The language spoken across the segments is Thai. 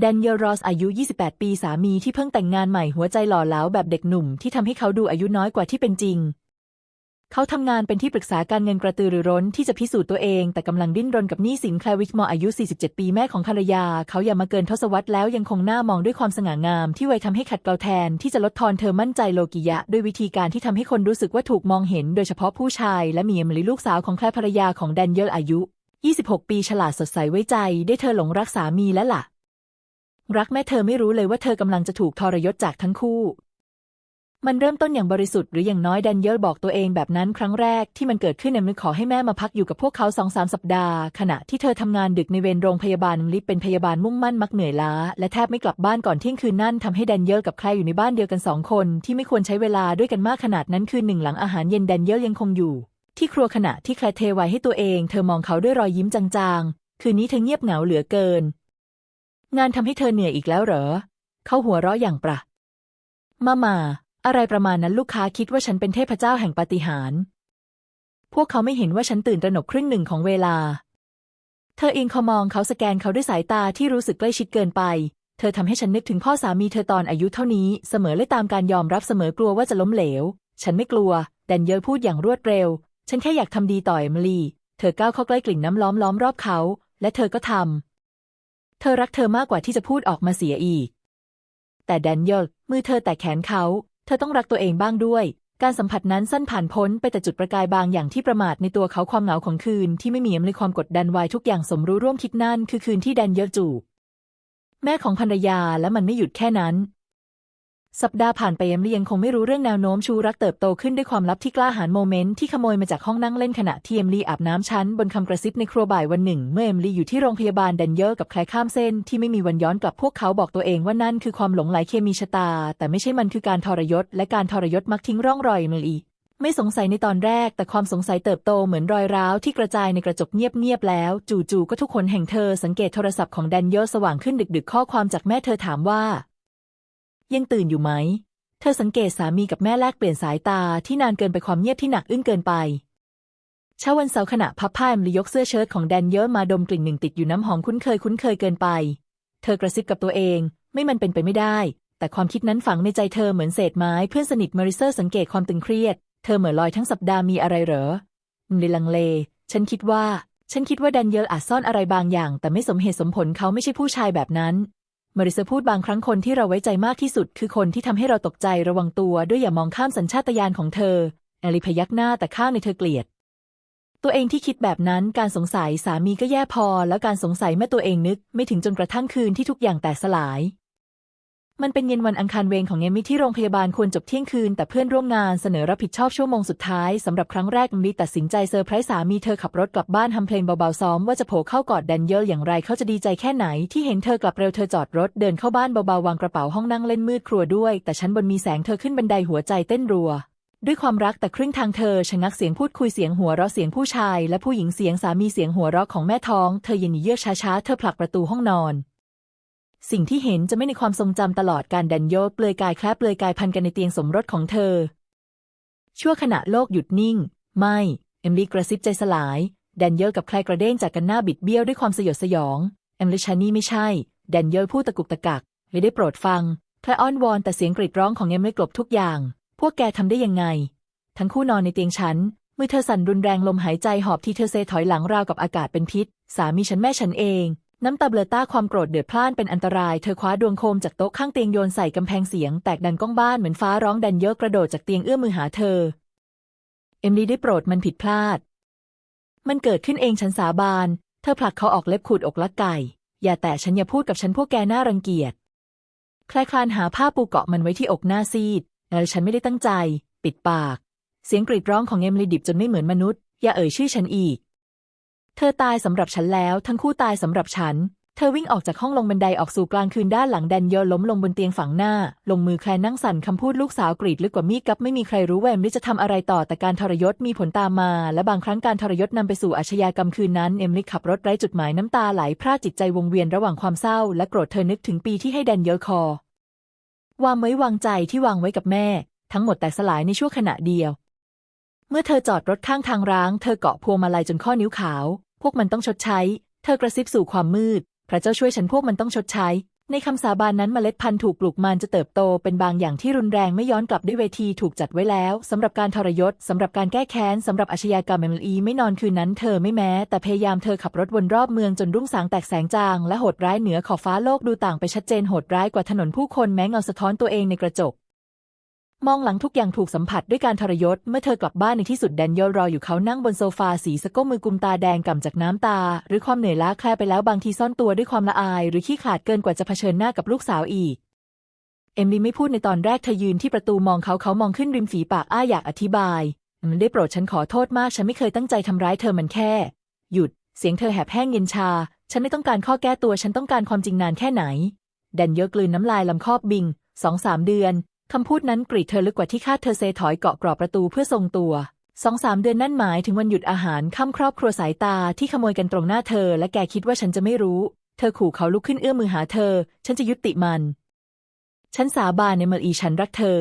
แดนียลรอสอายุ 28 ปีสามีที่เพิ่งแต่งงานใหม่หัวใจหล่อเหลาแบบเด็กหนุ่มที่ทำให้เขาดูอายุน้อยกว่าที่เป็นจริง เขาทำงานเป็นที่ปรึกษาการเงินกระตือรือร้นที่จะพิสูจน์ตัวเอง แต่กำลังดิ้นรนกับหนี้สินแคลวิชมออายุ 47 ปีแม่ของภรรยา เขาอย่ามาเกินทศวรรษแล้วยังคงหน้ามองด้วยความสง่างามที่ไวยทำให้ขัดเกลาแทนที่จะลดทอนเธอมั่นใจโลกิยะ ด้วยวิธีการที่ทำให้คนรู้สึกว่าถูกมองเห็น โดยเฉพาะผู้ชาย และมีเอมลีลูกสาวของแคลภรรยาของแดนเยลอายุ 26 ปีฉลาดสดใสไว้ใจ ได้เธอหลงรักสามีและล่ะ รักแม่เธอไม่รู้เลยว่าเธอกำลังจะถูกทรยศจากทั้งคู่ มันเริ่มต้นอย่างบริสุทธิ์หรืออย่างน้อยแดนเยลบอกตัวเองแบบนั้นครั้งแรกที่มันเกิดขึ้นเอ็มขอให้แม่มาพักอยู่กับพวกเขาสองสามสัปดาห์ ขณะที่เธอทำงานดึกในเวรโรงพยาบาลลิฟเป็นพยาบาลมุ่งมั่นมักเหนื่อยล้า และแทบไม่กลับบ้านก่อนเที่ยงคืนนั่นทำให้แดนเยลกับใครอยู่ในบ้านเดียวกันสองคน ที่ไม่ควรใช้เวลาด้วยกันมากขนาดนั้นคืนหนึ่งหลังอาหารเย็นแดนเยลยังคงอยู่ ที่ครัวขณะที่แคลเทไว้ให้ตัวเอง เธอมองเขาด้วยรอยยิ้มจางๆคืนนี้เธอเงียบเหงาเหลือเกิน งานทำให้เธอเหนื่อยอีกแล้วเหรอ เขาหัวเราะอย่างประ มามา อะไรประมาณนั้นลูกค้าคิดว่าฉันเป็นเทพเจ้าแห่งปาฏิหาริย์ พวกเขาไม่เห็นว่าฉันตื่นตระหนกครึ่งหนึ่งของเวลา เธอเองเขามองเขาสแกนเขาด้วยสายตาที่รู้สึกใกล้ชิดเกินไป เธอทำให้ฉันนึกถึงพ่อสามีเธอตอนอายุเท่านี้ เสมอเลยตามการยอมรับเสมอกลัวว่าจะล้มเหลว ฉันไม่กลัว แดนเยลพูดอย่างรวดเร็ว ฉันแค่อยากทำดีต่อเอมลี เธอก้าวเข้าใกล้กลิ่นน้ำล้อมล้อมรอบเขา และเธอก็ทำ เธอรักเธอมากกว่าที่จะพูดออกมาเสียอีก แต่แดนเยลมือเธอแตะแขนเขา เธอต้องรักตัวเองบ้างด้วย การสัมผัสนั้นสั้นผ่านพ้นไปแต่จุดประกายบางอย่างที่ประมาทในตัวเขาความเหงาของคืนที่ไม่มีอำนวยความกดดันวายทุกอย่างสมรู้ร่วมคิดนั่นคือคืนที่แดนเยลจูบแม่ของภรรยาและมันไม่หยุดแค่นั้น สัปดาห์ผ่านไปเอมลี่ยังคงไม่รู้เรื่องแนวโน้มชูรักเติบโตขึ้นด้วยความลับที่กล้าหาญโมเมนต์ที่ขโมยมาจากห้องนั่งเล่นขณะที่เอมลี่อาบน้ำชั้นบนคำกระซิบในครัวบ่ายวันหนึ่ง เมื่อเอมลี่อยู่ที่โรงพยาบาลแดนเยลกับใครข้ามเส้นที่ไม่มีวันย้อนกลับพวกเขาบอกตัวเองว่านั่นคือความหลงไหลเคมีชะตา แต่ไม่ใช่มันคือการทรยศ และการทรยศมักทิ้งร่องรอยเอมลี่ไม่สงสัยในตอนแรก แต่ความสงสัยเติบโตเหมือนรอยร้าวที่กระจายในกระจกเงียบๆแล้ว จู่ๆก็ทุกคนแห่งเธอสังเกตโทรศัพท์ของแดนเยลสว่างขึ้นดึก ๆ ข้อความจากแม่เธอถามว่า ยังตื่นอยู่ไหม เธอสังเกตสามีกับแม่แลกเปลี่ยนสายตาที่นานเกินไปความเงียบที่หนักอึ้งเกินไปเช้าวันเสาร์ขณะพับผ้าเอมลียกเสื้อเชิ้ตของแดนเยลมาดมกลิ่นหนึ่งติดอยู่น้ำหอมคุ้นเคยคุ้นเคยเกินไป เธอกระซิบกับตัวเอง ไม่มันเป็นไปไม่ได้ แต่ความคิดนั้นฝังในใจเธอเหมือนเศษไม้เพื่อนสนิทมาริเซอร์สังเกตความตึงเครียด เธอเหม่อลอยทั้งสัปดาห์มีอะไรเหรอในลังเล ฉันคิดว่า ฉันคิดว่าแดนเยลอาจซ่อนอะไรบางอย่าง แต่ไม่สมเหตุสมผลเขาไม่ใช่ผู้ชายแบบนั้น มาริเซพูดบางครั้งคนที่เราไว้ใจมากที่สุด คือคนที่ทำให้เราตกใจระวังตัวด้วยอย่ามองข้ามสัญชาตญาณของเธอแอลิพยักหน้าแต่ข้างในเธอเกลียด ตัวเองที่คิดแบบนั้นการสงสัยสามีก็แย่พอ แล้วการสงสัยแม่ตัวเองนึก ไม่ถึงจนกระทั่งคืนที่ทุกอย่างแตกสลาย มันเป็นเย็นวันอังคารเวรของเอมิที่โรงพยาบาลควรจบเที่ยงคืน แต่เพื่อนร่วมงานเสนอรับผิดชอบชั่วโมงสุดท้ายสำหรับครั้งแรกเอมิตัดสินใจเซอร์ไพรส์สามีเธอขับรถกลับบ้านทำเพลงเบาๆซ้อมว่าจะโผล่เข้ากอดแดนเยลอย่างไรเขาจะดีใจแค่ไหน ที่เห็นเธอกลับเร็วเธอจอดรถเดินเข้าบ้านเบาๆวางกระเป๋าห้องนั่งเล่นมืดครัวด้วย แต่ชั้นบนมีแสงเธอขึ้นบันไดหัวใจเต้นรัวด้วยความรักแต่ครึ่งทางเธอชะงักเสียงพูดคุยเสียงหัวเราะเสียงผู้ชาย และผู้หญิงเสียงสามีเสียงหัวเราะของแม่ท้อง เธอเย็นเยือกช้าๆเธอผลักประตูห้องนอน สิ่งที่เห็นจะไม่ในความทรงจำตลอดการแดนโยเปลือยกายแคลบเปลือยกายพันกันในเตียงสมรสของเธอ ชั่วขณะโลกหยุดนิ่ง ไม่ เอมลีกระซิบใจสลายแดนเยกับใครกระเด้งจากกันหน้าบิดเบี้ยวด้วยความสยดสยอง เอมลิชานี่ไม่ใช่แดนเยพูดตะกุกตะกัก ไม่ได้โปรดฟังแค่อ้อนวอนแต่เสียงกรีดร้องของเอมลีกลบทุกอย่าง พวกแกทำได้ยังไง ทั้งคู่นอนในเตียงฉันมือเธอสั่นรุนแรงลมหายใจหอบที่เธอเซถอยหลังราวกับอากาศเป็นพิษ สามีฉันแม่ฉันเอง น้ำตาเบลต้าความโกรธเดือดพล่านเป็นอันตราย เธอคว้าดวงโคมจากโต๊ะข้างเตียงโยนใส่กำแพงเสียง แตกดังก้องบ้านเหมือนฟ้าร้องดันเยอะกระโดดจากเตียงเอื้อมมือหาเธอ เอมลีได้โปรดมันผิดพลาด มันเกิดขึ้นเองฉันสาบาน เธอผลักเขาออกเล็บขูดอกลักไก่ อย่าแตะฉันอย่าพูดกับฉันพวกแกน่ารังเกียจ คลายคลานหาผ้าปูเกาะมันไว้ที่อกหน้าซีดแล้วฉันไม่ได้ตั้งใจ ปิดปาก เสียงกรีดร้องของเอมลีดิบจนไม่เหมือนมนุษย์ อย่าเอ่ยชื่อฉันอีก เธอตายสำหรับฉันแล้ว ทั้งคู่ตายสำหรับฉัน เธอวิ่งออกจากห้องลงบันไดออกสู่กลางคืนด้านหลังแดนเยลล้มลงบนเตียงฝังหน้า ลงมือแคลนนั่งสั่นคำพูดลูกสาวกรีดลึกกว่ามีดกับไม่มีใครรู้ว่าเอมลี่จะทำอะไรต่อแต่การทรยศมีผลตามมา และบางครั้งการทรยศนำไปสู่อาชญากรรมคืนนั้น เอมลี่ขับรถไร้จุดหมายน้ำตาไหลพร่าจิตใจวงเวียนระหว่างความเศร้า และโกรธเธอนึกถึงปีที่ให้แดนเยลคอวางไว้วางใจที่วางไว้กับแม่ ทั้งหมดแตกสลายในชั่วขณะเดียว เมื่อเธอจอดรถข้างทางร้าง เธอเกาะพวงมาลัยจนข้อนิ้วขาว พวกมันต้องชดใช้ เธอกระซิบสู่ความมืด พระเจ้าช่วยฉันพวกมันต้องชดใช้ ในคำสาบานนั้นเมล็ดพันธุ์ถูกปลูกมันจะเติบโตเป็นบางอย่างที่รุนแรงไม่ย้อนกลับด้วยเวทีถูกจัดไว้แล้วสำหรับการทรยศสำหรับการแก้แค้นสำหรับอาชญากรรมเอ็มลีไม่นอนคืนนั้นเธอไม่แม้ แต่พยายามเธอขับรถวนรอบเมืองจนรุ่งสางแตกแสงจางและโหดร้ายเหนือขอบฟ้าโลกดูต่างไปชัดเจนโหดร้ายกว่าถนนผู้คนแม้เงาสะท้อนตัวเองในกระจก มองหลังทุกอย่างถูกสัมผัสด้วยการทรยศ เมื่อเธอกลับบ้านในที่สุดแดนเยลรออยู่เขานั่งบนโซฟาสีสะก้มมือกุมตาแดงก่ำจากน้ำตา หรือความเหนื่อยล้าแคลไปแล้วบางทีซ่อนตัวด้วยความละอาย หรือขี้ขลาดเกินกว่าจะเผชิญหน้ากับลูกสาวอีก เอมลี่ไม่พูดในตอนแรกเธอยืนที่ประตูมองเขาเขามองขึ้นริมฝีปากอ้าอยากอธิบาย มันได้โปรดฉันขอโทษมากฉันไม่เคยตั้งใจทำร้ายเธอมันแค่ หยุด เสียงเธอแหบแห้งเย็นชา ฉันไม่ต้องการข้อแก้ตัวฉันต้องการความจริงนานแค่ไหนแดนเยอะกลืนน้ำลายลำคอบบิงสองสามเดือน คำพูดนั้นกรีดเธอลึกกว่าที่คาดเธอเซถอยเกาะกรอบประตูเพื่อทรงตัวสองสามเดือนนั่นหมายถึงวันหยุดอาหารค่ำครอบครัวสายตาที่ขโมยกันตรงหน้าเธอ และแกคิดว่าฉันจะไม่รู้ เธอขู่เขาลุกขึ้นเอื้อมมือหาเธอ ฉันจะยุติมัน ฉันสาบานในเมอีฉันรักเธอ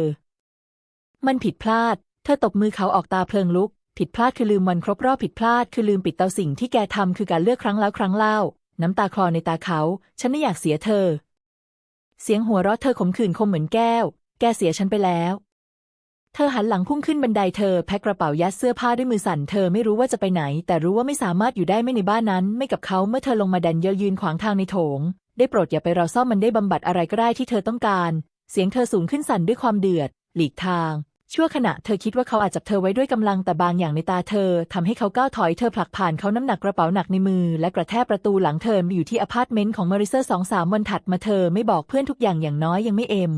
มันผิดพลาด เธอตบมือเขาออกตาเพลิงลุก ผิดพลาดคือลืมวันครบรอบผิดพลาด คือลืมปิดเตาสิ่งที่แกทำคือการเลือกครั้งแล้วครั้งเล่า น้ำตาคลอในตาเขา ฉันไม่อยากเสียเธอ เสียงหัวเราะเธอขมขื่นคมเหมือนแก้ว แกเสียฉันไปแล้ว เธอหันหลังพุ่งขึ้นบันไดเธอแพ็คกระเป๋ายัดเสื้อผ้าด้วยมือสั่นเธอไม่รู้ว่าจะไปไหน แต่รู้ว่าไม่สามารถอยู่ได้ไม่ในบ้านนั้น ไม่กับเขาเมื่อเธอลงมาดันเยยืนขวางทางในโถง ได้โปรดอย่าไปเราซ่อมมันได้บำบัดอะไรก็ได้ที่เธอต้องการ เสียงเธอสูงขึ้นสั่นด้วยความเดือด หลีกทางชั่วขณะเธอคิดว่าเขาอาจจับเธอไว้ด้วยกำลังแต่บางอย่างในตาเธอทำให้เขาก้าวถอยเธอผลักผ่านเขาน้ำหนักกระเป๋าหนักในมือ และกระแทกประตูหลังเธออยู่ที่อพาร์ตเมนต์ของมาริเซอร์สองสามวันถัดมาเธอไม่บอกเพื่อนทุกอย่างอย่างน้อยยังไม่เอ็ม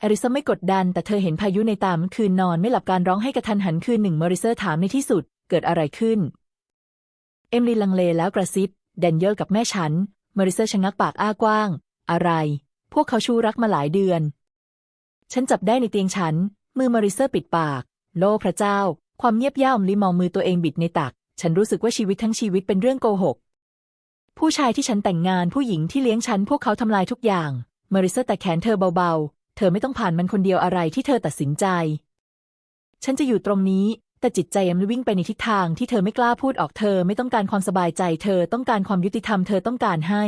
แอริซาไม่กดดัน แต่เธอเห็นพายุในตามคืนนอนไม่หลับการร้องให้กระทันหันคืนหนึ่งมาริเซอร์ถามในที่สุด เกิดอะไรขึ้น เอมลีลังเลแล้วกระซิบแดนเยลกับแม่ฉันมาริเซอร์ชะงักปากอ้ากว้าง อะไร พวกเขาชูรักมาหลายเดือน ฉันจับได้ในเตียงฉัน มือมาริเซอร์ปิดปาก โลพระเจ้า ความเงียบย่าอมลีมองมือตัวเองบิดในตัก ฉันรู้สึกว่าชีวิตทั้งชีวิตเป็นเรื่องโกหก ผู้ชายที่ฉันแต่งงานผู้หญิงที่เลี้ยงฉันพวกเขาทำลายทุกอย่างมาริเซอร์แต่แขนเธอเบาๆ เธอไม่ต้องผ่านมันคนเดียวอะไรที่เธอตัดสินใจ ฉันจะอยู่ตรงนี้ แต่จิตใจยังวิ่งไปในทิศทางที่เธอไม่กล้าพูดออกเธอไม่ต้องการความสบายใจ เธอต้องการความยุติธรรมเธอต้องการให้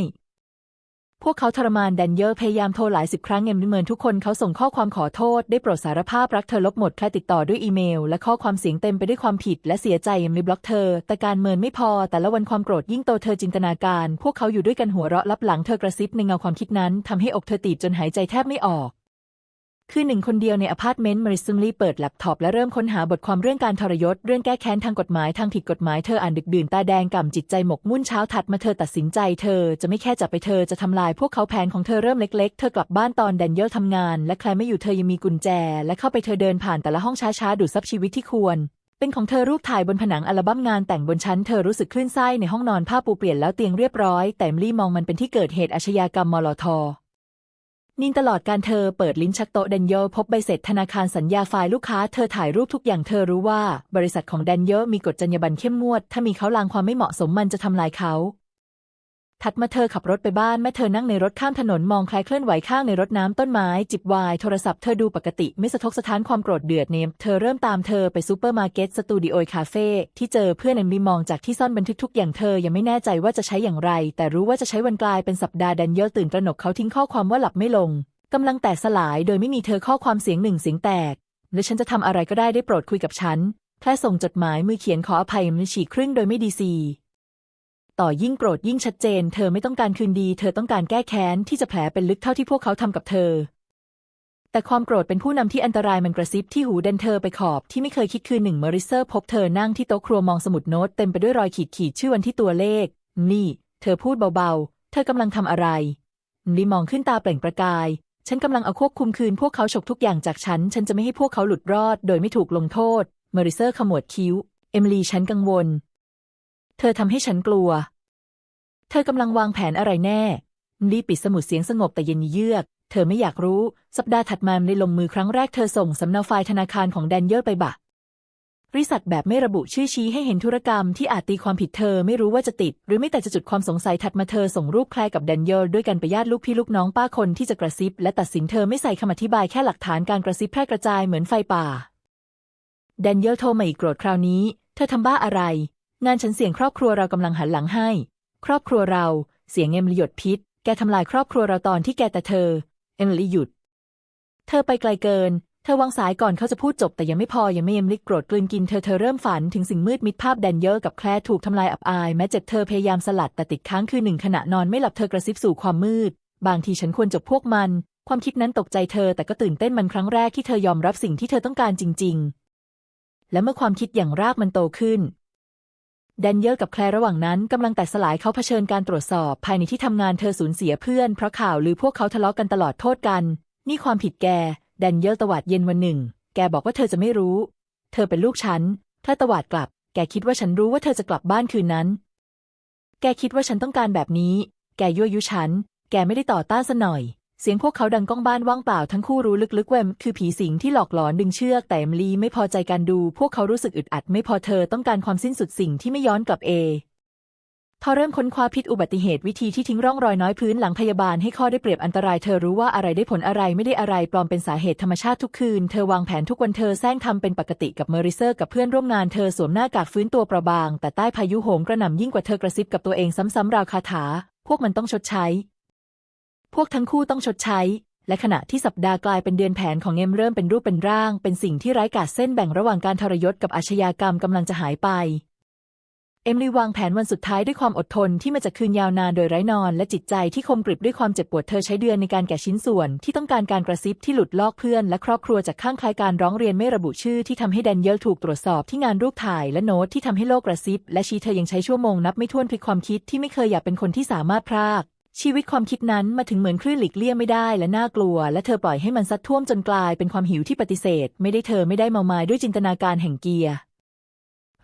พวกเขาทรมานแดนเยอร์พยายามโทรหลายสิบครั้งเงินเมินทุกคนเขาส่งข้อความขอโทษ ได้โปรดสารภาพรักเธอลบหมดแค่ติดต่อด้วยอีเมล และข้อความเสียงเต็มไปด้วยความผิด และเสียใจยังไม่บล็อกเธอ แต่การเมินไม่พอ แต่ละวันความโกรธยิ่งโตเธอจินตนาการ พวกเขาอยู่ด้วยกันหัวเราะลับหลังเธอกระซิบในเงาความคิดนั้นทำให้อกเธอตีบจนหายใจแทบไม่ออก คือหนึ่งคนเดียวในอพาร์ตเมนต์มาริซึมลีเปิดแล็ปท็อปและเริ่มค้นหาบทความเรื่องการทรยศ เรื่องแก้แค้นทางกฎหมายทางผิดกฎหมายเธออ่านดึกดื่นตาแดงก่ำจิตใจหมกมุ่นเช้าถัดมาเธอตัดสินใจเธอจะไม่แค่จับไปเธอจะทำลายพวกเขาแผนของเธอเริ่มเล็กๆ เธอกลับบ้านตอนแดนเยลทำงาน และใครไม่อยู่เธอยังมีกุญแจ และเข้าไปเธอเดินผ่านแต่ละห้องช้าๆดูดซับชีวิตที่ควรเป็นของเธอรูปถ่ายบนผนังอัลบั้มงานแต่งบนชั้น เธอรู้สึกคลื่นไส้ในห้องนอนผ้าปูเปลี่ยนแล้วเตียงเรียบร้อย แต่มลี่มองมันเป็นที่เกิดเหตุอาชญากรรมมลท นิ่งตลอดการเธอเปิดลิ้นชักโตะแดนเยลพบใบเสร็จธนาคารสัญญาไฟล์ลูกค้าเธอถ่ายรูปทุกอย่างเธอรู้ว่า บริษัทของแดนเยลมีกฎจรรยาบรรณเข้มงวด ถ้ามีเขาลางความไม่เหมาะสมมันจะทำลายเขา ถัดมาเธอขับรถไปบ้านแม่เธอนั่งในรถข้ามถนนมองใครเคลื่อนไหวข้างในรถน้ำต้นไม้ จิบไวน์โทรศัพท์เธอดูปกติไม่สะทกสะท้านความโกรธเดือดเนมเธอเริ่มตามเธอไปซูเปอร์มาร์เก็ตสตูดิโอคาเฟ่ที่เจอเพื่อนเอมลีมองจากที่ซ่อนบันทึกทุกอย่างเธอยังไม่แน่ใจว่าจะใช้อย่างไร แต่รู้ว่าจะใช้วันกลายเป็นสัปดาห์แดนเยลตื่นตระหนกเขาทิ้งข้อความว่าหลับไม่ลงกำลังแตกสลายโดยไม่มีเธอข้อความเสียงหนึ่งเสียงแตกและฉันจะทำอะไรก็ได้ได้โปรดคุยกับฉันแค่ส่งจดหมายมือเขียนขออภัยมันฉีกครึ่งโดยไม่ดีซี ต่อยิ่งโกรธยิ่งชัดเจน เธอไม่ต้องการคืนดี เธอต้องการแก้แค้นที่จะแผลเป็นลึกเท่าที่พวกเขาทำกับเธอ แต่ความโกรธเป็นผู้นำที่อันตรายมันกระซิบที่หูเดนเธอไปขอบที่ไม่เคยคิดคืนหนึ่งเมอริเซอร์พบเธอนั่งที่โต๊ะครัวมองสมุดโน้ตเต็มไปด้วยรอยขีดขีดชื่อวันที่ตัวเลข นี่ เธอพูดเบาๆ เธอกำลังทำอะไรลีมองขึ้นตาเปล่งประกาย ฉันกำลังเอาควบคุมคืนพวกเขาฉกทุกอย่างจากฉัน ฉันจะไม่ให้พวกเขาหลุดรอด โดยไม่ถูกลงโทษ เมอริเซอร์ขมวดคิ้ว เอมิลีฉันกังวล เธอทำให้ฉันกลัว เธอกำลังวางแผนอะไรแน่ลีปิดสมุดเสียงสงบแต่เย็นเยือก เธอไม่อยากรู้ สัปดาห์ถัดมาในลงมือครั้งแรกเธอส่งสำเนาไฟล์ธนาคารของแดนเยลไปบะบริษัทแบบไม่ระบุชื่อชี้ให้เห็นธุรกรรมที่อาจตีความผิดเธอไม่รู้ว่าจะติด หรือไม่แต่จะจุดความสงสัยถัดมาเธอส่งรูปคล้ายกับแดนเยลด้วยกันไปญาติลูกพี่ลูกน้องป้าคนที่จะกระซิบ และตัดสินเธอไม่ใส่คำอธิบายแค่หลักฐานการกระซิบแพร่กระจายเหมือนไฟป่าแดนเยลโทรมาอีกโกรธคราวนี้ เธอทำบ้าอะไร งานฉันเสี่ยงครอบครัวเรากำลังหันหลังให้ ครอบครัวเรา เสียงเงมหยดพิษ แกทำลายครอบครัวเราตอนที่แกแต่เธอ เอมิลี่หยุด เธอไปไกลเกิน เธอวางสายก่อนเขาจะพูดจบแต่ยังไม่พอยังไม่เอมลิโกรธกลืนกินเธอเธอเริ่มฝันถึงสิ่งมืดมิดภาพแดนเยอร์กับแคลร์ถูกทำลายอับอายแม้เจ็บเธอพยายามสลัดแต่ติดค้างคือหนึ่งขณะนอนไม่หลับเธอกระซิบสู่ความมืด บางทีฉันควรจบพวกมัน ความคิดนั้นตกใจเธอแต่ก็ตื่นเต้นมันครั้งแรกที่เธอยอมรับสิ่งที่เธอต้องการจริง ๆ และเมื่อความคิดอย่างรากมันโตขึ้น แดนเยอร์กับแคลร์ระหว่างนั้นกำลังแตกสลายเขาเผชิญการตรวจสอบ ภายในที่ทำงานเธอสูญเสียเพื่อน เพราะข่าวหรือพวกเขาทะเลาะกันตลอดโทษกัน นี่ความผิดแก แดนเยอร์ตวาดเย็นวันหนึ่ง แกบอกว่าเธอจะไม่รู้ เธอเป็นลูกฉันถ้าตวาดกลับ แกคิดว่าฉันรู้ว่าเธอจะกลับบ้านคืนนั้น แกคิดว่าฉันต้องการแบบนี้ แกยั่วยุฉัน แกไม่ได้ต่อต้านซะหน่อย เสียงพวกเขาดังก้องบ้านว่างเปล่าทั้งคู่รู้ลึกๆว่ามันคือผีสิงที่หลอกหลอนดึงเชือกแต่เอมลีไม่พอใจการดู พวกเขารู้สึกอึดอัดไม่พอเธอต้องการความสิ้นสุดสิ่งที่ไม่ย้อนกลับเอพอเริ่มค้นคว้าพิษอุบัติเหตุวิธีที่ทิ้งร่องรอยน้อยพื้นหลังพยาบาลให้ข้อได้เปรียบอันตรายเธอรู้ว่าอะไรได้ผลอะไรไม่ได้อะไรปลอมเป็นสาเหตุธรรมชาติทุกคืน เธอวางแผนทุกวันเธอแซงทำเป็นปกติกับเมอริเซอร์กับเพื่อนร่วมงานเธอสวมหน้ากากฟื้นตัวเปราะบาง แต่ใต้พายุโหมกระหน่ำยิ่งกว่าเธอกระซิบกับตัวเองซ้ำๆราวคาถา พวกมันต้องชดใช้ วกทั้งคู่ต้องชดใช้ และขณะที่สัปดาห์กลายเป็นเดือนแผนของเอมเริ่มเป็นรูปเป็นร่าง เป็นสิ่งที่ไร้กาศเส้นแบ่งระหว่างการทรยศกับอาชญากรรมกำลังจะหายไป เอมลีวางแผนวันสุดท้ายด้วยความอดทนที่มาจากคืนยาวนานโดยไร้นอน และจิตใจที่คมกริบด้วยความเจ็บปวดเธอใช้เดือนในการแกะชิ้นส่วน ที่ต้องการการกระซิบที่หลุดลอกเพื่อน และครอบครัวจากข้างคล้ายการร้องเรียนไม่ระบุชื่อที่ทำให้แดนเยลถูกตรวจสอบที่งานรูปถ่ายและโน้ตที่ทำให้โลกกระซิบ และชีเธอยังใช้ชั่วโมงนับไม่ถ้วนพลิกความคิดที่ไม่เคยอยากเป็นคนที่สามารถพราก ชีวิตความคิดนั้นมาถึงเหมือนคลื่นหลีกเลี่ยงไม่ได้และน่ากลัว และเธอปล่อยให้มันซัดท่วมจนกลายเป็นความหิวที่ปฏิเสธ ไม่ได้เธอไม่ได้เมามายด้วยจินตนาการแห่งเกียร์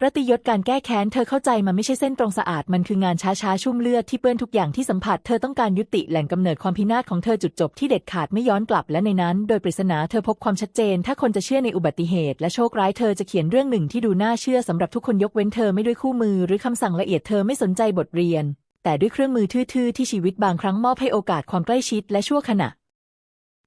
รติยศการแก้แค้นเธอเข้าใจมันไม่ใช่เส้นตรงสะอาดมันคืองานช้าๆชุ่มเลือดที่เปื้อนทุกอย่างที่สัมผัส เธอต้องการยุติแหล่งกำเนิดความพินาศของเธอจุดจบที่เด็ดขาดไม่ย้อนกลับและในนั้น โดยปริศนาเธอพบความชัดเจน ถ้าคนจะเชื่อในอุบัติเหตุ และโชคร้ายเธอจะเขียนเรื่องหนึ่งที่ดูน่าเชื่อสำหรับทุกคนยกเว้นเธอไม่ด้วยคู่มือ หรือคำสั่งละเอียดเธอไม่สนใจบทเรียน แต่ด้วยเครื่องมือทื่อๆ ที่ชีวิตบางครั้งมอบให้โอกาสความใกล้ชิดและชั่วขณะ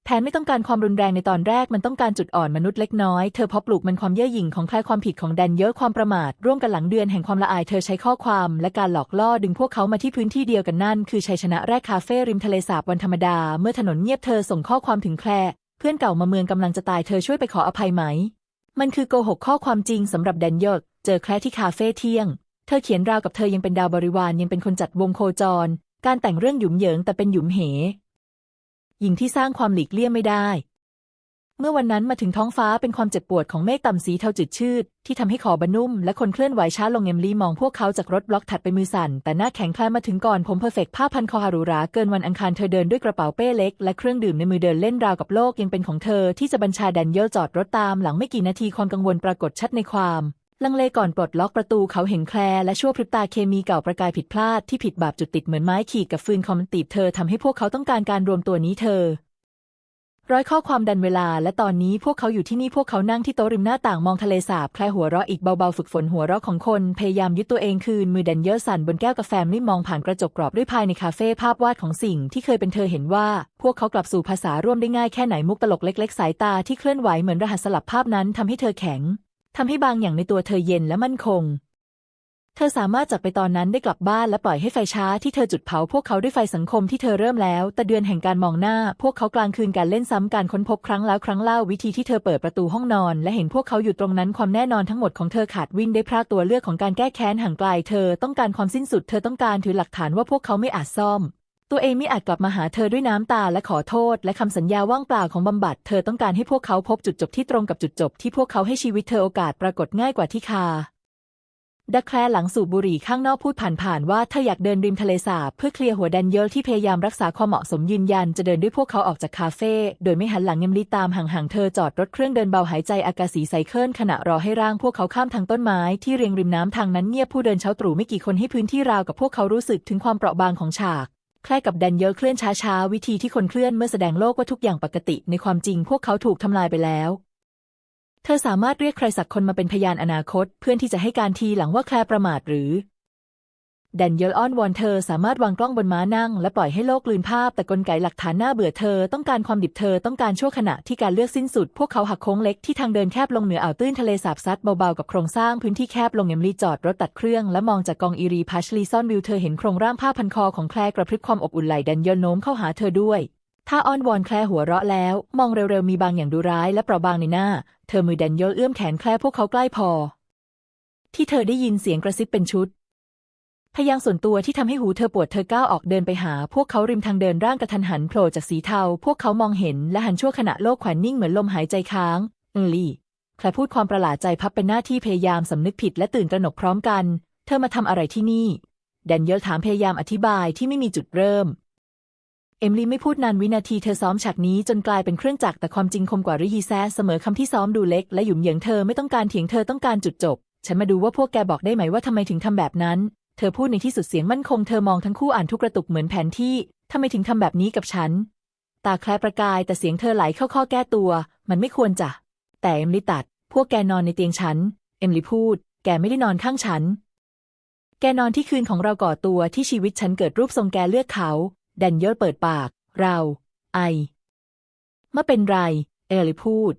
แผนไม่ต้องการความรุนแรงในตอนแรกมันต้องการจุดอ่อนมนุษย์เล็กน้อย เธอเพาะปลูกมันความเย่อหยิ่งของใครความผิดของแดนเยอะความประมาท ร่วมกันหลังเดือนแห่งความละอายเธอใช้ข้อความและการหลอกล่อดึงพวกเขามาที่พื้นที่เดียวกันนั่น คือชัยชนะแรกคาเฟ่ริมทะเลสาบวันธรรมดา เมื่อถนนเงียบเธอส่งข้อความถึงแคลเพื่อนเก่ามาเมืองกำลังจะตายเธอช่วยไปขออภัยไหม มันคือโกหกข้อความจริงสำหรับแดนเยอร์เจอแคลที่คาเฟ่เที่ยง เธอเขียนราวกับเธอยังเป็นดาวบริวารยังเป็นคนจัดวงโคจร การแต่งเรื่องหยุมเหยิงแต่เป็นหยุมเห หญิงที่สร้างความหลีกเลี่ยงไม่ได้ เมื่อวันนั้นมาถึงท้องฟ้าเป็นความเจ็บปวดของเมฆต่ำสีเทาจืดชืด ที่ทำให้ขอบนุ่ม และคนเคลื่อนไหวช้าลงเอมลีมองพวกเขาจากรถบล็อกถัดไปมือสั่น แต่หน้าแข็งแคลมาถึงก่อนผมเพอร์เฟกผ้าพันคอฮารุราเกินวันอังคารเธอเดินด้วยกระเป๋าเป้เล็ก และเครื่องดื่มในมือเดินเล่นราวกับโลกยังเป็นของเธอ ที่จะบัญชาแดนเยลจอดรถตามหลังไม่กี่นาทีความกังวลปรากฏชัดในความ ลังเลก่อนปลดล็อกประตูเขาเห็นแคลและชั่วพริบตาเคมีเก่าประกายผิดพลาดที่ผิดบาปจุดติดเหมือนไม้ขีดกับฟืนคอมตีบเธอทำให้พวกเขาต้องการการรวมตัวนี้เธอ ร้อยข้อความดันเวลา และตอนนี้พวกเขาอยู่ที่นี่พวกเขานั่งที่โต๊ะริมหน้าต่างมองทะเลสาบแคลหัวเราะอีกเบาๆฝึกฝนหัวเราะของคน พยายามยึดตัวเองคืนมือแดนเยอร์สั่นบนแก้วกาแฟไม่มองผ่านกระจกกรอบด้วยภายในคาเฟ่ภาพวาดของสิ่งที่เคยเป็นเธอเห็นว่า พวกเขากลับสู่ภาษาร่วมได้ง่ายแค่ไหนมุกตลกเล็ก ๆ สายตาที่เคลื่อนไหวเหมือนรหัสสลับภาพนั้นทำให้เธอแข็ง ทำให้บางอย่างในตัวเธอเย็นและมั่นคง เธอสามารถจากไปตอนนั้นได้กลับบ้านและปล่อยให้ไฟช้าที่เธอจุดเผาพวกเขาด้วยไฟสังคมที่เธอเริ่มแล้ว แต่เดือนแห่งการมองหน้า พวกเขากลางคืนการเล่นซ้ำการค้นพบครั้งแล้วครั้งเล่าวิธีที่เธอเปิดประตูห้องนอน และเห็นพวกเขาอยู่ตรงนั้นความแน่นอนทั้งหมดของเธอขาดวิ่งได้พรากตัวเลือกของการแก้แค้นห่างไกลเธอต้องการความสิ้นสุดเธอต้องการถือหลักฐานว่าพวกเขาไม่อาจซ่อม ตัวเองไม่อาจกลับมาหาเธอด้วยน้ำตาและขอโทษ และคำสัญญาว่างเปล่าของบำบัด เธอต้องการให้พวกเขาพบจุดจบที่ตรงกับจุดจบที่พวกเขาให้ชีวิตเธอโอกาสปรากฏง่ายกว่าที่คาดักแคลหลังสูบบุหรี่ข้างนอกพูดผ่านๆว่าเธออยากเดินริมทะเลสาบเพื่อเคลียร์หัวแดนเยลที่พยายามรักษาความเหมาะสมยืนยันจะเดินด้วยพวกเขาออกจากคาเฟ่โดยไม่หันหลังเงมลีตามห่างๆเธอจอดรถเครื่องเดินเบาหายใจอากาศสีไซเคิลขณะรอให้ร่างพวกเขาข้ามทางต้นไม้ที่เรียงริมน้ำทางนั้นเงียบผู้เดินเช้าตรู่ไม่กี่คนให้พื้นที่ราวกับพวกเขารู้สึกถึงความเปราะบางของฉาก คล้ายกับแดนเยอะเคลื่อนช้าๆ วิธีที่คนเคลื่อนเมื่อแสดงโลกว่าทุกอย่างปกติ ในความจริงพวกเขาถูกทำลายไปแล้ว เธอสามารถเรียกใครสักคนมาเป็นพยานอนาคต เพื่อนที่จะให้การทีหลังว่าแคลประมาทหรือ แดนเยลอ้อนวอนเธอสามารถวางกล้องบนม้านั่ง และปล่อยให้โลกลืนภาพ แต่กลไกหลักฐานน่าเบื่อเธอต้องการความดิบเธอต้องการชั่วขณะที่การเลือกสิ้นสุด พวกเขาหักโค้งเล็กที่ทางเดินแคบลงเหนืออ่าวตื้นทะเลสาบซัดเบาๆกับโครงสร้างพื้นที่แคบลงเอมลีจอดรถตัดเครื่อง และมองจากกองอีรีพัชลีซ่อนวิวเธอเห็นโครงร่างผ้าพันคอของแคลกระพริบความอบอุ่นไหลแดนเยลโน้มเข้าหาเธอด้วยถ้าอ้อนวอนแคลหัวเราะแล้ว มองเร็วๆมีบางอย่างดูร้ายและเปราะบางในหน้า เธอมือแดนเยลเอื้อมแขนแคลพวกเขาใกล้พอ ที่เธอได้ยินเสียงกระซิบเป็นชุด พยางส่วนตัวที่ทำให้หูเธอปวดเธอก้าวออกเดินไปหา พวกเขาริมทางเดินร่างกระทันหันโผล่จากสีเทา พวกเขามองเห็นและหันชั่วขณะโลกแขวนนิ่งเหมือนลมหายใจค้างเออลี่แคลพูดความประหลาดใจพับเป็นหน้าที่พยายามสำนึกผิดและตื่นตระหนกพร้อมกัน เธอมาทำอะไรที่นี่แดนเยลถามพยายามอธิบายที่ไม่มีจุดเริ่ม เอมลี่ไม่พูดนานวินาทีเธอซ้อมฉากนี้จนกลายเป็นเครื่องจักรแต่ความจริงคมกว่าริฮีแซเสมอคำที่ซ้อมดูเล็กและหยุ่มเหยิงเธอไม่ต้องการเถียงเธอต้องการจุดจบ ฉันมาดูว่าพวกแกบอกได้ไหมว่าทำไมถึงทำแบบนั้น เธอพูดในที่สุดเสียงมั่นคง เธอมองทั้งคู่อ่านทุกกระตุกเหมือนแผนที่ทำไมถึงทำแบบนี้กับฉัน ตาแคลประกายแต่เสียงเธอไหลเข้าข้อแก้ตัว มันไม่ควรจะแต่เอมลี่ตัด พวกแกนอนในเตียงฉัน เอมลี่พูด แกไม่ได้นอนข้างฉัน แกนอนที่คืนของเราก่อตัวที่ชีวิตฉันเกิดรูปทรงแกเลือกเขาแดนเยลเปิดปาก เรา ไอเมื่อเป็นไร เอลิพูด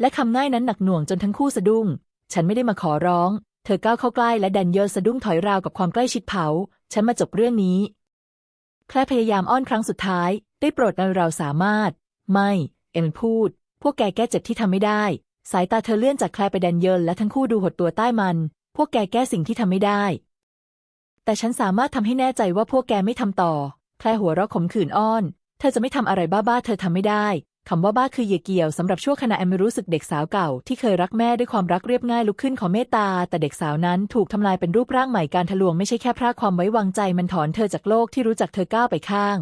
และคำง่ายนั้นหนักหน่วงจนทั้งคู่สะดุ้ง ฉันไม่ได้มาขอร้อง เธอก้าวเข้าใกล้และแดนเยลสะดุ้งถอยราวกับความใกล้ชิดเผา ฉันมาจบเรื่องนี้ แคลพยายามอ้อนครั้งสุดท้าย ได้โปรดเราเราสามารถ ไม่ เอลิพูด พวกแกแก้เจ็บที่ทำไม่ได้ สายตาเธอเลื่อนจากแคลไปแดนเยลและทั้งคู่ดูหดตัวใต้มัน พวกแกแก้สิ่งที่ทำไม่ได้ แต่ฉันสามารถทำให้แน่ใจว่าพวกแกไม่ทำต่อ แคลหัวเราะขมขื่นอ้อน เธอจะไม่ทำอะไรบ้าๆ เธอทำไม่ได้ คำว่าบ้าคือเหยียเกี่ยวสำหรับชั่วขณะแอมไม่รู้สึกเด็กสาวเก่าที่เคยรักแม่ด้วยความรักเรียบง่ายลุกขึ้นขอเมตตา แต่เด็กสาวนั้นถูกทำลายเป็นรูปร่างใหม่การทะลวงไม่ใช่แค่พรากความไว้วางใจมันถอนเธอจากโลกที่รู้จักเธอก้าวไปข้าง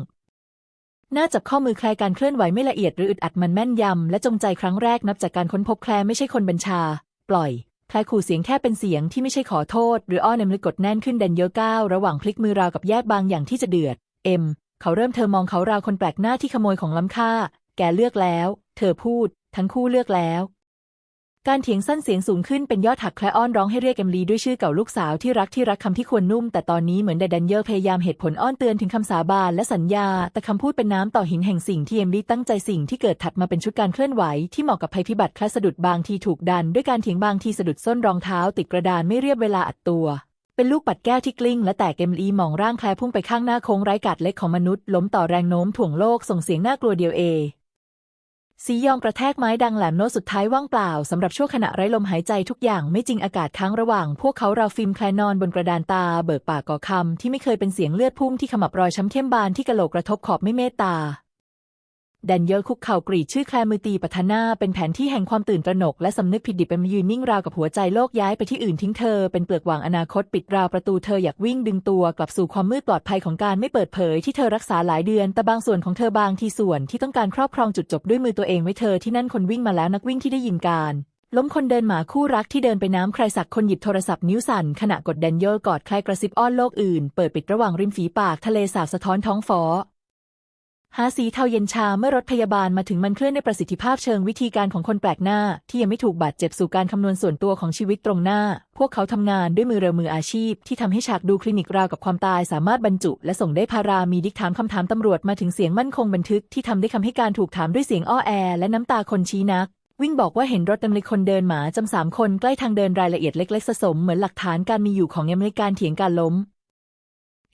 หน้าจับข้อมือแคลการเคลื่อนไหวไม่ละเอียดหรืออึดอัดมันแม่นยำและจงใจครั้งแรกนับจากการค้นพบแคลไม่ใช่คนบัญชา ปล่อยแคลขู่เสียงแค่เป็นเสียงที่ไม่ใช่ขอโทษ หรืออ้อนเอ็มเลยกดแน่นขึ้นแดนเยลก้าวระหว่างพลิกมือราวกับแยกบางอย่างที่จะเดือด เอ็ม เขาเริ่มเธอมองเขาราวคนแปลกหน้าที่ขโมยของล้ำค่า แกเลือกแล้ว เธอพูด ทั้งคู่เลือกแล้ว การเถียงสั้นเสียงสูงขึ้นเป็นยอดหักแคลอ้อนร้องให้เรียกเอมลีด้วยชื่อเก่าลูกสาวที่รักที่รักคำที่ควรนุ่ม แต่ตอนนี้เหมือนแดนเยลพยายามเหตุผลอ้อนเตือนถึงคำสาบานและสัญญา แต่คำพูดเป็นน้ำต่อหินแห่งสิ่งที่เอมลีตั้งใจสิ่งที่เกิดถัดมาเป็นชุดการเคลื่อนไหวที่เหมาะกับภัยพิบัติคลาสะดุดบางทีถูกดัน ด้วยการเถียงบางทีสะดุดส้นรองเท้า ติดกระดานไม่เรียบเวลาอัดตัวเป็นลูกปัดแก้วที่กลิ้งและแตกเอมลีมองร่างแคลพุ่งไปข้างหน้าโค้งไร้กาดเล็กของมนุษย์ ล้มต่อแรงโน้มถ่วงโลกส่งเสียงน่ากลัวเดียวเอ สียองกระแทกไม้ดังแหลมโน้ตสุดท้ายว่างเปล่าสำหรับชั่วขณะไร้ลมหายใจทุกอย่างไม่จริงอากาศค้างระหว่าง พวกเขาเราฟิล์มแคลนอนบนกระดานตาเบิกปากก่อคำที่ไม่เคยเป็นเสียงเลือดพุ่งที่ขมับรอยช้ำเข้มบานที่กะโหลกกระทบขอบไม่เมตตา แดนเยลคุกเข่ากรีดชื่อแคลมือตีปัทนาเป็นแผนที่แห่งความตื่นตระหนกและสำนึกผิดดิบเป็นยืนนิ่งราวกับหัวใจโลกย้ายไปที่อื่นทิ้งเธอ เป็นเปลือกหว่างอนาคตปิดราวประตูเธออยากวิ่งดึงตัวกลับสู่ความมืดปลอดภัยของการไม่เปิดเผยที่เธอรักษาหลายเดือน แต่บางส่วนของเธอบางทีส่วนที่ต้องการครอบครองจุดจบด้วยมือตัวเองไว้เธอที่นั่นคนวิ่งมาแล้วนักวิ่งที่ได้ยินการล้มคนเดินหมาคู่รักที่เดินไปน้ำใครสักคนหยิบโทรศัพท์นิ้วสั่นขณะกดแดนเยลกอดใครกระซิบอ้อนโลกอื่น เปิดปิดระหว่างริมฝีปากทะเลสาบสะท้อนท้องฟ้า หาสีเทาเย็นชาเมื่อรถพยาบาลมาถึงมันเคลื่อนในประสิทธิภาพเชิงวิธีการของคนแปลกหน้า ที่ยังไม่ถูกบาดเจ็บสู่การคำนวณส่วนตัวของชีวิตตรงหน้า พวกเขาทำงานด้วยมือเร็วมืออาชีพ ที่ทำให้ฉากดูคลินิกราวกับความตายสามารถบรรจุ และส่งได้พารามีดิกถามคำถามตำรวจมาถึงเสียงมั่นคงบันทึกที่ทำได้คำให้การถูกถามด้วยเสียงอ้อแอ และน้ำตาคนชี้นักวิ่งบอกว่าเห็นรถดำเนินคนเดินหมาจำสามคนใกล้ทางเดินรายละเอียดเล็ก ๆสะสมเหมือนหลักฐานการมีอยู่ของเอมในการเถียงการล้ม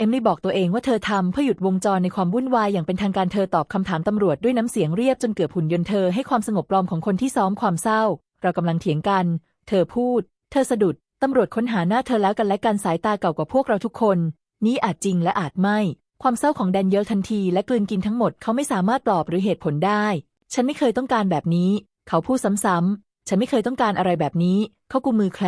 เอมลี่บอกตัวเองว่าเธอทำเพื่อหยุดวงจรในความวุ่นวายอย่างเป็นทางการเธอตอบคำถามตำรวจด้วยน้ำเสียงเรียบจนเกือบหุ่นยนต์เธอให้ความสงบปลอมของคนที่ซ้อมความเศร้า เรากำลังเถียงกัน เธอพูด เธอสะดุดตำรวจค้นหาหน้าเธอแล้วกันและกันสายตาเก่ากว่าพวกเราทุกคน นี้อาจจริงและอาจไม่ ความเศร้าของแดนเยลทันทีและกลืนกินทั้งหมดเขาไม่สามารถปลอบหรือเหตุผลได้ ฉันไม่เคยต้องการแบบนี้ เขาพูดซ้ำๆฉันไม่เคยต้องการอะไรแบบนี้ เขากุมมือแคล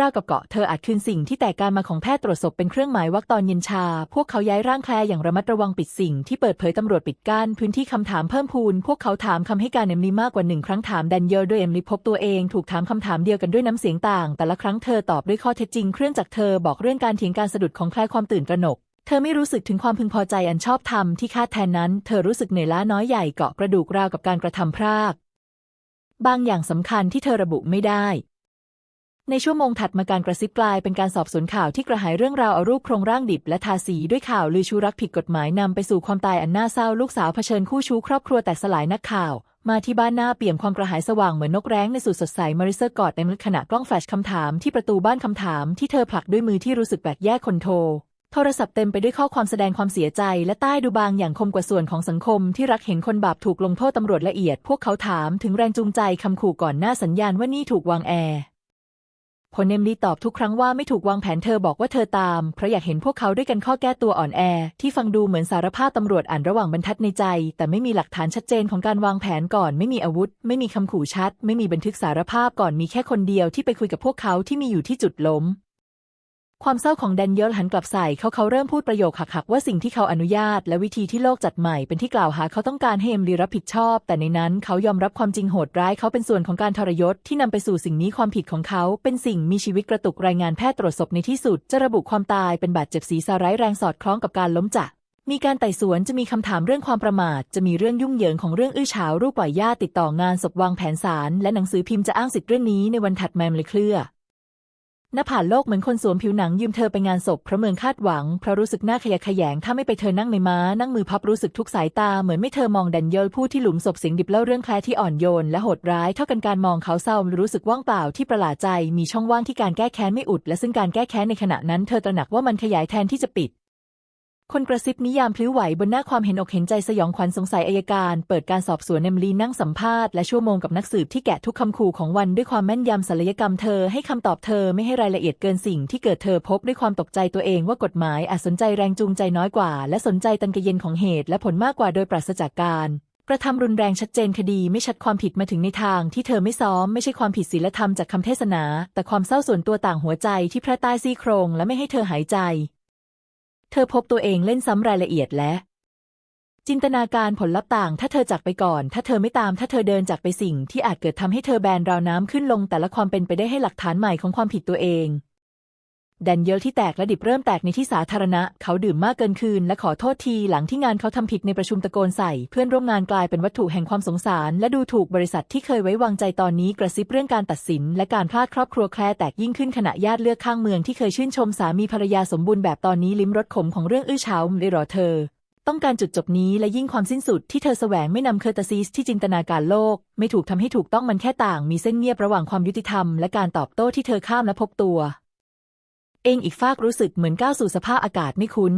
ราวกับเกาะเธออาจคืนสิ่งที่แตกการมาของแพทย์ตรวจศพเป็นเครื่องหมายวักตอนเย็นชา พวกเขาย้ายร่างแคลอย่างระมัดระวังปิดสิ่งที่เปิดเผยตำรวจปิดกั้นพื้นที่คำถามเพิ่มพูน พวกเขาถามคำให้การเอมลีมากกว่าหนึ่งครั้งถามแดนเยลด้วยเอมลีพบตัวเองถูกถามคำถามเดียวกันด้วยน้ำเสียงต่าง แต่ละครั้งเธอตอบด้วยข้อเท็จจริงเครื่องจากเธอบอกเรื่องการเถียงการสะดุดของแคลความตื่นตระหนกเธอไม่รู้สึกถึงความพึงพอใจอันชอบธรรมที่คาดแทนนั้น เธอรู้สึกเหนื่อยล้าน้อยใหญ่เกาะกระดูกราวกับการกระทำพรากบางอย่างสำคัญที่เธอระบุไม่ได้ ในชั่วโมงถัดมาการกระซิบกลายเป็นการสอบสวนข่าวที่กระหายเรื่องราวเอารูปโครงร่างดิบและทาสีด้วยข่าวลือชูรักผิดกฎหมายนำไปสู่ความตายอันน่าเศร้าลูกสาวเผชิญคู่ชู้ครอบครัวแตกสลายนักข่าว มาที่บ้านหน้าเปี่ยมความกระหายสว่างเหมือนนกแร้งในสุดสดใสมาริเซอร์กอดในมือขณะกล้องแฟลชคำถามที่ประตูบ้านคำถามที่เธอผลักด้วยมือที่รู้สึกแปลกแยกคนโทรโทรศัพท์เต็มไปด้วยข้อความแสดงความเสียใจ และใต้ดูบางอย่างคมกว่าส่วนของสังคมที่รักเห็นคนบาปถูกลงโทษตำรวจละเอียด พวกเขาถามถึงแรงจูงใจคำขู่ก่อนหน้าสัญญาณว่านี่ถูกวางแอ พลเนมลีตอบทุกครั้งว่าไม่ถูกวางแผนเธอบอกว่าเธอตามเพราะอยากเห็นพวกเขาด้วยกันข้อแก้ตัวอ่อนแอ ที่ฟังดูเหมือนสารภาพตำรวจอ่านระหว่างบรรทัดในใจ แต่ไม่มีหลักฐานชัดเจนของการวางแผนก่อน ไม่มีอาวุธ ไม่มีคำขู่ชัด ไม่มีบันทึกสารภาพก่อนมีแค่คนเดียวที่ไปคุยกับพวกเขาที่มีอยู่ที่จุดล้ม ความเศร้าของแดนเยลหันกลับใส่เขาเขาเริ่มพูดประโยคหักๆว่าสิ่งที่เขาอนุญาต และวิธีที่โลกจัดใหม่เป็นที่กล่าวหาเขาต้องการให้เอมลีรับผิดชอบ แต่ในนั้นเขายอมรับความจริงโหดร้ายเขาเป็นส่วนของการทรยศที่นำไปสู่สิ่งนี้ความผิดของเขาเป็นสิ่งมีชีวิตกระตุกรายงานแพทย์ตรวจศพในที่สุด จะระบุความตายเป็นบาดเจ็บศีรษะร้ายแรงสอดคล้องกับการล้มจากมีการไต่สวนจะมีคำถามเรื่องความประมาท จะมีเรื่องยุ่งเหยิงของเรื่องอื้อฉาวรูปปล่อยญาติติดต่องานศพวางแผนศาลและหนังสือพิมพ์จะอ้างสิทธิ์เรื่องนี้ในวันถัดมาเลยเคลือ หน้าผ่านโลกเหมือนคนสวมผิวหนังยืมเธอไปงานศพเพราะเมืองคาดหวังเพราะรู้สึกหน้าขยะแขยงถ้าไม่ไปเธอนั่งในม้า นั่งมือพับรู้สึกทุกสายตาเหมือนไม่เธอมองดันเยลผู้ที่หลุมศพเสียงดิบเล่าเรื่องแคลที่อ่อนโยนและโหดร้ายเท่ากันการมองเขาเศร้ารู้สึกว่างเปล่าที่ประหลาดใจมีช่องว่างที่การแก้แค้นไม่อุด และซึ่งการแก้แค้นในขณะนั้นเธอตระหนักว่ามันขยายแทนที่จะปิด คนกระซิบนิยามพลิ้วไหวบนหน้าความเห็นอกเห็นใจสยองขวัญสงสัยอายการ เปิดการสอบสวนเอมลีนั่งสัมภาษณ์และชั่วโมงกับนักสืบที่แกะทุกคำขู่ของวันด้วยความแม่นยำศัลยกรรมเธอให้คำตอบเธอไม่ให้รายละเอียดเกินสิ่งที่เกิดเธอพบด้วยความตกใจตัวเองว่ากฎหมายอาจสนใจแรงจูงใจน้อยกว่า และสนใจตันกระเย็นของเหตุและผลมากกว่าโดยปราศจากการกระทำรุนแรงชัดเจนคดีไม่ชัดความผิดมาถึงในทางที่เธอไม่ซ้อมไม่ใช่ความผิดศีลธรรมจากคำเทศนา แต่ความเศร้าส่วนตัวต่างหัวใจที่แพร่ใต้ซี่โครงและไม่ให้เธอหายใจ เธอพบตัวเองเล่นซ้ำรายละเอียดและ จินตนาการผลลัพธ์ต่าง ถ้าเธอจากไปก่อน ถ้าเธอไม่ตาม ถ้าเธอเดินจากไปสิ่งที่อาจเกิดทำให้เธอแบนราวน้ำขึ้นลง แต่ละความเป็นไปได้ให้หลักฐานใหม่ของความผิดตัวเอง แดนเยลที่แตกและดิบเริ่มแตกในที่สาธารณะ เขาดื่มมากเกินคืนและขอโทษทีหลังที่งานเขาทำผิดในประชุมตะโกนใส่ เพื่อนร่วมงานกลายเป็นวัตถุแห่งความสงสาร และดูถูกบริษัทที่เคยไว้วางใจตอนนี้กระซิบเรื่องการตัดสิน และการพลาดครอบครัวแคลแตกยิ่งขึ้นขณะญาติเลือกข้างเมืองที่เคยชื่นชมสามีภรรยาสมบูรณ์แบบตอนนี้ลิ้มรสขมของเรื่องอื้อฉาวไม่รอเธอ ต้องการจุดจบนี้และยิ่งความสิ้นสุดที่เธอแสวงไม่นำเคอร์ตซีสที่จินตนาการโลก ไม่ถูกทำให้ถูกต้องมันแค่ต่าง มีเส้นเงียบระหว่างความยุติธรรมและการตอบโต้ที่เธอข้ามและพบตัว เองอีกฟากรู้สึกเหมือนก้าวสู่สภาพอากาศไม่คุ้น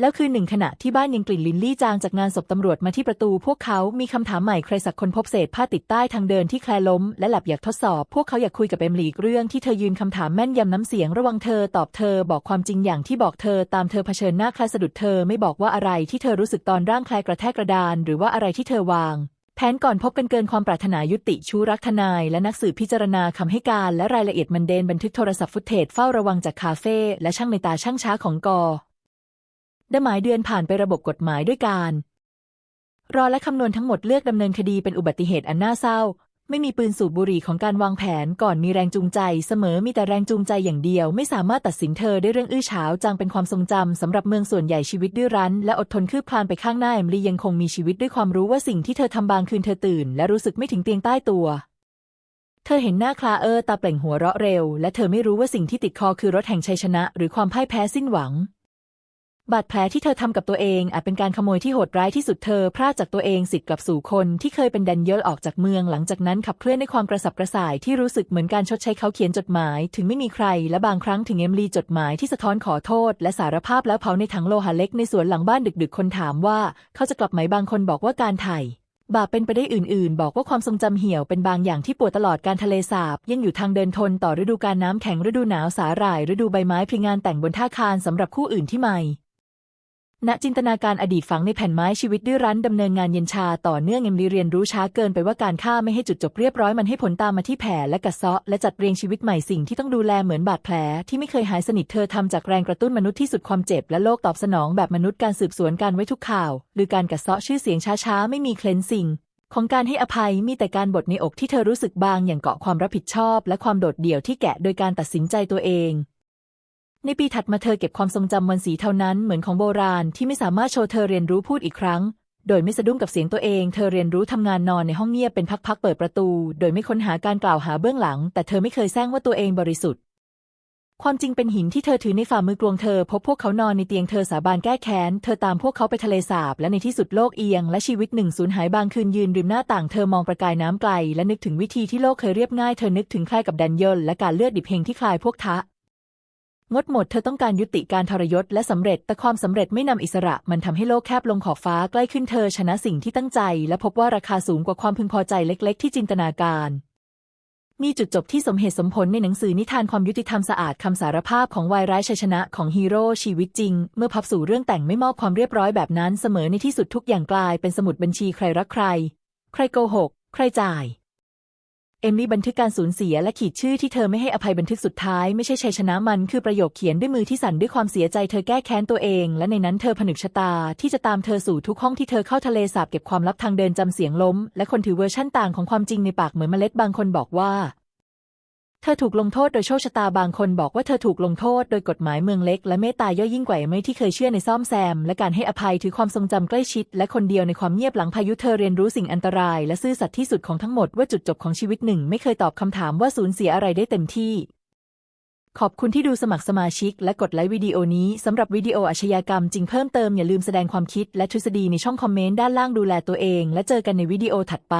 แล้วคืนหนึ่งขณะที่บ้านยังกลิ่นลินลี่จางจากงานศพตำรวจมาที่ประตู พวกเขามีคำถามใหม่ใครสักคนพบเศษผ้าติดใต้ทางเดินที่แคลล้ม และแลบอยากทดสอบ พวกเขาอยากคุยกับเอมลีอีกเรื่องที่เธอยืนคำถามแม่นยำน้ำเสียงระวังเธอตอบเธอบอกความจริงอย่างที่บอกเธอตามเธอเผชิญหน้าแคลสะดุดเธอไม่บอกว่าอะไรที่เธอรู้สึกตอนร่างแคลกระแทกกระดาน หรือว่าอะไรที่เธอวาง แผนก่อนพบกันเกินความปรารถนายุติชู้รักทนาย และนักสืบพิจารณาคำให้การและรายละเอียดมันเดนบันทึกโทรศัพท์ฟุตเทจเฝ้าระวังจากคาเฟ่และช่างในตาช่างช้าของกอดหมายเดือนผ่านไประบบกฎหมายด้วยการ รอและคำนวณทั้งหมดเลือกดำเนินคดีเป็นอุบัติเหตุอันน่าเศร้า ไม่มีปืนสูบบุหรี่ของการวางแผนก่อนมีแรงจูงใจ เสมอมีแต่แรงจูงใจอย่างเดียว ไม่สามารถตัดสินเธอได้เรื่องอื้อฉาวจางเป็นความทรงจำสำหรับเมืองส่วนใหญ่ชีวิตดื้อรั้น และอดทนคืบคลานไปข้างหน้าเอมลียังคงมีชีวิตด้วยความรู้ว่าสิ่งที่เธอทำบางคืนเธอตื่น และรู้สึกไม่ถึงเตียงใต้ตัว เธอเห็นหน้าคลาเออร์ตาเปล่งหัวเราะเร็ว และเธอไม่รู้ว่าสิ่งที่ติดคอคือรถแห่งชัยชนะ หรือความพ่ายแพ้สิ้นหวัง บาดแผลที่เธอทำกับตัวเองอาจเป็นการขโมยที่โหดร้ายที่สุดเธอพลาดจากตัวเองสิทธิ์กลับสู่คนที่เคยเป็นแดนเยลออกจากเมืองหลังจากนั้นขับเคลื่อนด้วยความกระสับกระส่ายที่รู้สึกเหมือนการชดใช้เขาเขียนจดหมาย ถึงไม่มีใครและบางครั้งถึงเอมลีจดหมายที่สะท้อนขอโทษ และสารภาพแล้วเผาในถังโลหะเล็กในสวนหลังบ้านดึกๆ คนถามว่า เขาจะกลับไหมบางคนบอกว่าการไถ่บาปเป็นไปได้อื่นๆ บอกว่าความทรงจำเหี่ยวเป็นบางอย่างที่ปวดตลอดการทะเลสาบ ยังอยู่ทางเดินทนต่อฤดูการน้ำแข็งฤดูหนาวสาหร่าย ฤดูใบไม้พลิงานแต่งบนท่าคานสำหรับคู่อื่นที่ใหม่ ณจินตนาการอดีตฝังในแผ่นไม้ชีวิตดื้อรั้นดำเนินงานเย็นชาต่อเนื่องเอ็มลีเรียนรู้ช้าเกินไปว่าการฆ่าไม่ให้จุดจบเรียบร้อยมันให้ผลตามมาที่แผลและกระเซาะและจัดเรียงชีวิตใหม่สิ่งที่ต้องดูแลเหมือนบาดแผล ที่ไม่เคยหายสนิทเธอทำจากแรงกระตุ้นมนุษย์ที่สุดความเจ็บและโลกตอบสนองแบบมนุษย์การสืบสวนการไว้ทุกข่าว หรือการกระเซาะชื่อเสียงช้าๆไม่มีเคลนซิ่งของการให้อภัยมีแต่การบดในอกที่เธอรู้สึกบางอย่างเกาะความรับผิดชอบ และความโดดเดี่ยวที่แกะโดยการตัดสินใจตัวเอง ในปีถัดมาเธอเก็บความทรงจำวันสีเท่านั้นเหมือนของโบราณที่ไม่สามารถโชว์เธอเรียนรู้พูดอีกครั้ง โดยไม่สะดุ้งกับเสียงตัวเอง เธอเรียนรู้ทำงานนอนในห้องเงียบเป็นพักๆเปิดประตู โดยไม่ค้นหาการกล่าวหาเบื้องหลัง แต่เธอไม่เคยแซงว่าตัวเองบริสุทธิ์ ความจริงเป็นหินที่เธอถือในฝ่ามือกลวงเธอ พบพวกเขานอนในเตียงเธอสาบานแก้แค้น เธอตามพวกเขาไปทะเลสาบ และในที่สุดโลกเอียง และชีวิตหนึ่งสูญหายบางคืนยืนริมหน้าต่างเธอมองประกายน้ำไกล และนึกถึงวิธีที่โลกเคยเรียบง่ายเธอนึกถึงใครกับแดนยลและการเลือดดิบเฮงที่คลายพวกทะ งดหมดเธอต้องการยุติการทรยศและสำเร็จ แต่ความสำเร็จไม่นำอิสระ มันทำให้โลกแคบลงขอบฟ้าใกล้ขึ้นเธอชนะสิ่งที่ตั้งใจ และพบว่าราคาสูงกว่าความพึงพอใจเล็ก ๆ ที่จินตนาการ มีจุดจบที่สมเหตุสมผลในหนังสือนิทานความยุติธรรมสะอาดคำสารภาพของวายร้ายชัยชนะของฮีโร่ชีวิตจริง เมื่อพับสู่เรื่องแต่งไม่มอบความเรียบร้อยแบบนั้นเสมอในที่สุดทุกอย่างกลายเป็นสมุดบัญชีใครรักใคร ใครโกหก ใครจ่าย เอมมี่บันทึกการสูญเสียและขีดชื่อที่เธอไม่ให้อภัยบันทึกสุดท้ายไม่ใช่ชัยชนะมันคือประโยคเขียนด้วยมือที่สั่นด้วยความเสียใจเธอแก้แค้นตัวเอง และในนั้นเธอผนึกชะตา ที่จะตามเธอสู่ทุกห้องที่เธอเข้าทะเลสาบเก็บความลับทางเดินจำเสียงล้ม และคนถือเวอร์ชั่นต่างของความจริงในปากเหมือนเมล็ดบางคนบอกว่า เธอถูกลงโทษโดยโชคชะตาบางคนบอกว่าเธอถูกลงโทษโดยกฎหมายเมืองเล็ก และเมตตาย่อยยิ่งกว่าไม่ที่เคยเชื่อในซ่อมแซม และการให้อภัยถือความทรงจำใกล้ชิด และคนเดียวในความเงียบหลังพายุเธอเรียนรู้สิ่งอันตราย และซื่อสัตย์ที่สุดของทั้งหมดว่าจุดจบของชีวิตหนึ่ง ไม่เคยตอบคำถามว่าสูญเสียอะไรได้เต็มที่ ขอบคุณที่ดูสมัครสมาชิก และกดไลค์วิดีโอนี้สำหรับวิดีโออาชญากรรมจริงเพิ่มเติมอย่าลืมแสดงความคิดและทฤษฎีในช่องคอมเมนต์ด้านล่างดูแลตัวเอง และเจอกันในวิดีโอถัดไป